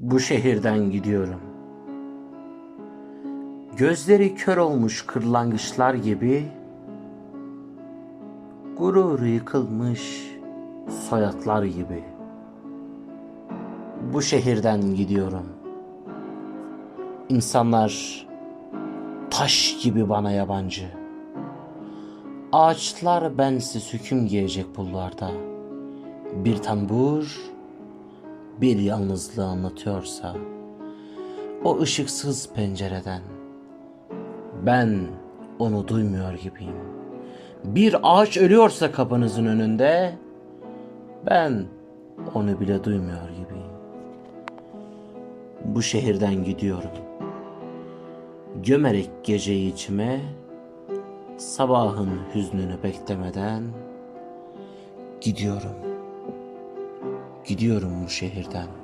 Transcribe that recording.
Bu şehirden gidiyorum. Gözleri kör olmuş kırlangıçlar gibi gururu yıkılmış soyatlar gibi. Bu şehirden gidiyorum. İnsanlar taş gibi bana yabancı. Ağaçlar bensiz hüküm giyecek pullarda. Bir tambur bir yalnızlığı anlatıyorsa o ışıksız pencereden ben onu duymuyor gibiyim. Bir ağaç ölüyorsa kapınızın önünde ben onu bile duymuyor gibiyim. Bu şehirden gidiyorum. Gömerek geceyi içime sabahın hüznünü beklemeden gidiyorum. Gidiyorum bu şehirden.